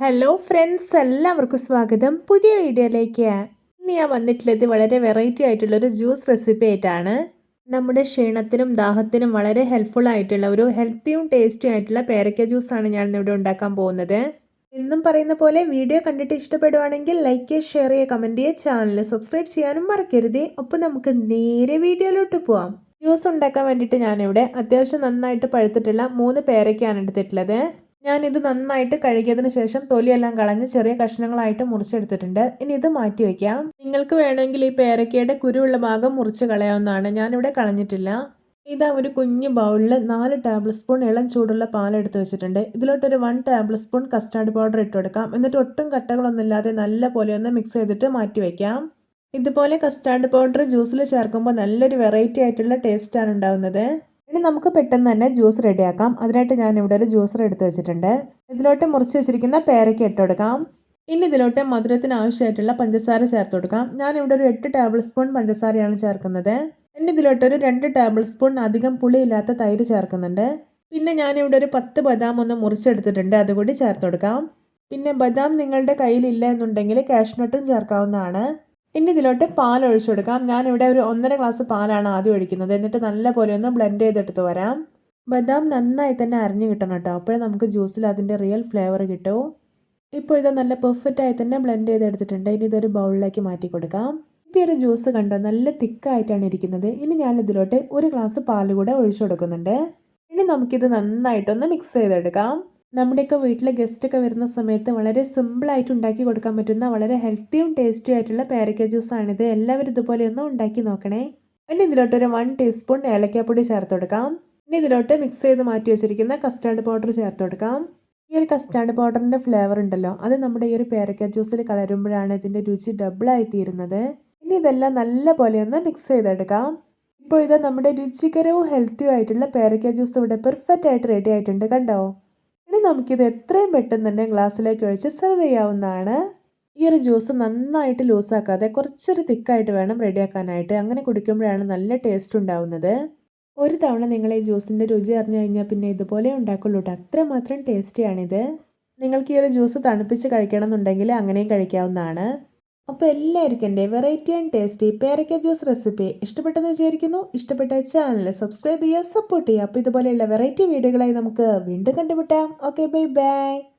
Hello friends എല്ലാവർക്കും സ്വാഗതം. പുതിയ വീഡിയോയിലേക്ക് ഇന്ന് ഞാൻ വന്നിട്ടുള്ളത് വളരെ വെറൈറ്റി ആയിട്ടുള്ള ഒരു ജ്യൂസ് റെസിപ്പി ആയിട്ടാണ്. നമ്മുടെ ക്ഷീണത്തിനും ദാഹത്തിനും വളരെ ഹെൽപ്ഫുൾ ആയിട്ടുള്ള ഒരു ഹെൽത്തിയും ടേസ്റ്റിയും ആയിട്ടുള്ള പേരക്ക ജ്യൂസാണ് ഞാൻ ഇവിടെ ഉണ്ടാക്കാൻ പോകുന്നത്. എന്നും പറയുന്ന പോലെ വീഡിയോ കണ്ടിട്ട് ഇഷ്ടപ്പെടുവാണെങ്കിൽ ലൈക്ക് ഷെയർ ചെയ്യുക കമന്റ് ചെയ്യുക ചാനൽ സബ്സ്ക്രൈബ് ചെയ്യാനും മറക്കരുത്. അപ്പോൾ നമുക്ക് നേരെ വീഡിയോയിലോട്ട് പോവാം. ജ്യൂസ് ഉണ്ടാക്കാൻ വേണ്ടിയിട്ട് ഞാനിവിടെ അത്യാവശ്യം നന്നായിട്ട് പഴുത്തിട്ടുള്ള മൂന്ന് പേരക്കയാണ് എടുത്തിട്ടുള്ളത്. ഞാനിത് നന്നായിട്ട് കഴുകിയതിന് ശേഷം തൊലിയെല്ലാം കളഞ്ഞ് ചെറിയ കഷ്ണങ്ങളായിട്ട് മുറിച്ചെടുത്തിട്ടുണ്ട്. ഇനി ഇത് മാറ്റി വയ്ക്കാം നിങ്ങൾക്ക് വേണമെങ്കിൽ ഈ പേരക്കയുടെ കുരുവുള്ള ഭാഗം മുറിച്ച് കളയാവുന്നതാണ്. ഞാനിവിടെ കളഞ്ഞിട്ടില്ല. ഇതാ ഒരു കുഞ്ഞു ബൗളിൽ നാല് ടേബിൾ സ്പൂൺ ഇളം ചൂടുള്ള പാൽ എടുത്ത് വെച്ചിട്ടുണ്ട്. ഇതിലോട്ടൊരു one tablespoon custard powder ഇട്ട് കൊടുക്കാം. എന്നിട്ട് ഒട്ടും കട്ടകളൊന്നുമില്ലാതെ നല്ല പോലെ ഒന്ന് മിക്സ് ചെയ്തിട്ട് മാറ്റി വയ്ക്കാം ഇതുപോലെ കസ്റ്റാർഡ് പൗഡർ ജ്യൂസിൽ ചേർക്കുമ്പോൾ നല്ലൊരു വെറൈറ്റി ആയിട്ടുള്ള ടേസ്റ്റാണ് ഉണ്ടാവുന്നത്. ഇനി നമുക്ക് പെട്ടെന്ന് തന്നെ ജ്യൂസ് റെഡിയാക്കാം അതിനായിട്ട് ഞാൻ ഇവിടെ ഒരു ജ്യൂസർ എടുത്ത് വെച്ചിട്ടുണ്ട്. ഇതിലോട്ട് മുറിച്ച് വെച്ചിരിക്കുന്ന പേരയ്ക്ക് ഇട്ട് കൊടുക്കാം. ഇനി ഇതിലോട്ട് മധുരത്തിന് ആവശ്യമായിട്ടുള്ള പഞ്ചസാര ചേർത്ത് കൊടുക്കാം. ഞാൻ ഇവിടെ ഒരു എട്ട് ടേബിൾ സ്പൂൺ പഞ്ചസാരയാണ് ചേർക്കുന്നത്. ഇനി ഇതിലോട്ട് ഒരു രണ്ട് ടേബിൾ സ്പൂൺ അധികം പുളിയില്ലാത്ത തൈര് ചേർക്കുന്നുണ്ട്. പിന്നെ ഞാൻ ഇവിടെ ഒരു പത്ത് ബദാം ഒന്ന് മുറിച്ചെടുത്തിട്ടുണ്ട്. അതുകൂടി ചേർത്ത് കൊടുക്കാം. പിന്നെ ബദാം നിങ്ങളുടെ കയ്യിലില്ല എന്നുണ്ടെങ്കിൽ കാഷ്നട്ടും ചേർക്കാവുന്നതാണ്. ഇനി ഇതിലോട്ട് പാൽ ഒഴിച്ചു കൊടുക്കാം. ഞാനിവിടെ ഒരു ഒന്നര ഗ്ലാസ് പാലാണ് ആദ്യം ഒഴിക്കുന്നത്. എന്നിട്ട് നല്ലപോലെ ഒന്ന് ബ്ലെൻഡ് ചെയ്തെടുത്ത് വരാം. ബദാം നന്നായി തന്നെ അരിഞ്ഞു കിട്ടണം കേട്ടോ. അപ്പോഴേ നമുക്ക് ജ്യൂസിൽ അതിന്റെ റിയൽ ഫ്ലേവർ കിട്ടൂ. ഇപ്പോൾ ഇത് നല്ല പെർഫെക്റ്റ് ആയി തന്നെ ബ്ലെൻഡ് ചെയ്തെടുത്തിട്ടുണ്ട്. ഇനി ഇതൊരു ബൗളിലേക്ക് മാറ്റി കൊടുക്കാം. ഇപ്പോൾ ഒരു ജ്യൂസ് കണ്ടോ? നല്ല തിക്കായിട്ടാണ് ഇരിക്കുന്നത്. ഇനി ഞാൻ ഇതിലോട്ട് ഒരു ഗ്ലാസ് പാൽ കൂടെ ഒഴിച്ചു കൊടുക്കുന്നുണ്ട്. ഇനി നമുക്കിത് നന്നായിട്ടൊന്ന് മിക്സ് ചെയ്തെടുക്കാം. നമ്മുടെയൊക്കെ വീട്ടിലെ ഗസ്റ്റൊക്കെ വരുന്ന സമയത്ത് വളരെ സിമ്പിളായിട്ട് ഉണ്ടാക്കി കൊടുക്കാൻ പറ്റുന്ന വളരെ ഹെൽത്തിയും ടേസ്റ്റിയും ആയിട്ടുള്ള പേരക്ക ജ്യൂസാണിത് എല്ലാവരും ഇതുപോലെ ഒന്ന് ഉണ്ടാക്കി നോക്കണേ. ഇനി ഇതിലോട്ട് ഒരു വൺ ടീസ്പൂൺ ഏലക്കാപ്പൊടി ചേർത്ത് കൊടുക്കാം. ഇനി ഇതിലോട്ട് മിക്സ് ചെയ്ത് മാറ്റി വെച്ചിരിക്കുന്ന കസ്റ്റാർഡ് പൗഡർ ചേർത്ത് കൊടുക്കാം. ഈ ഒരു കസ്റ്റാർഡ് പൗഡറിന്റെ ഫ്ലേവർ ഉണ്ടല്ലോ അത് നമ്മുടെ ഈ ഒരു പേരക്ക ജ്യൂസിൽ കളരുമ്പോഴാണ് ഇതിന്റെ രുചി ഡബിളായി തീരുന്നത്. ഇനി ഇതെല്ലാം നല്ല പോലെ ഒന്ന് മിക്സ് ചെയ്തെടുക്കാം. ഇപ്പോൾ ഇത് നമ്മുടെ രുചികരവും ഹെൽത്തിയും ആയിട്ടുള്ള പേരക്ക ജ്യൂസ് ഇവിടെ പെർഫെക്റ്റ് ആയിട്ട് റെഡി ആയിട്ടുണ്ട് കണ്ടോ? ഇനി നമുക്കിത് എത്രയും പെട്ടെന്ന് തന്നെ ഗ്ലാസ്സിലേക്ക് ഒഴിച്ച് സെർവ് ചെയ്യാവുന്നതാണ്. ഈ ഒരു ജ്യൂസ് നന്നായിട്ട് ലൂസാക്കാതെ കുറച്ചൊരു തിക്കായിട്ട് വേണം റെഡിയാക്കാനായിട്ട് അങ്ങനെ കുടിക്കുമ്പോഴാണ് നല്ല ടേസ്റ്റ് ഉണ്ടാവുന്നത്. ഒരു തവണ നിങ്ങൾ ഈ ജ്യൂസിന്റെ രുചി അറിഞ്ഞു കഴിഞ്ഞാൽ പിന്നെ ഇതുപോലെ ഉണ്ടാക്കുള്ളൂ കേട്ടോ. അത്രമാത്രം ടേസ്റ്റിയാണിത് നിങ്ങൾക്ക് ഈ ഒരു ജ്യൂസ് തണുപ്പിച്ച് കഴിക്കണം എന്നുണ്ടെങ്കിൽ അങ്ങനെയും കഴിക്കാവുന്നതാണ്. അപ്പോൾ എല്ലാവർക്കും എന്റെ വെറൈറ്റി ആൻഡ് ടേസ്റ്റി പേരക്ക ജ്യൂസ് റെസിപ്പി ഇഷ്ടപ്പെട്ടെന്ന് വിചാരിക്കുന്നു. ഇഷ്ടപ്പെട്ട ചാനൽ സബ്സ്ക്രൈബ് ചെയ്യുക സപ്പോർട്ട് ചെയ്യുക. അപ്പോൾ ഇതുപോലെയുള്ള വെറൈറ്റി വീഡിയോകളായി നമുക്ക് വീണ്ടും കണ്ടുമുട്ടാം. Okay bye bye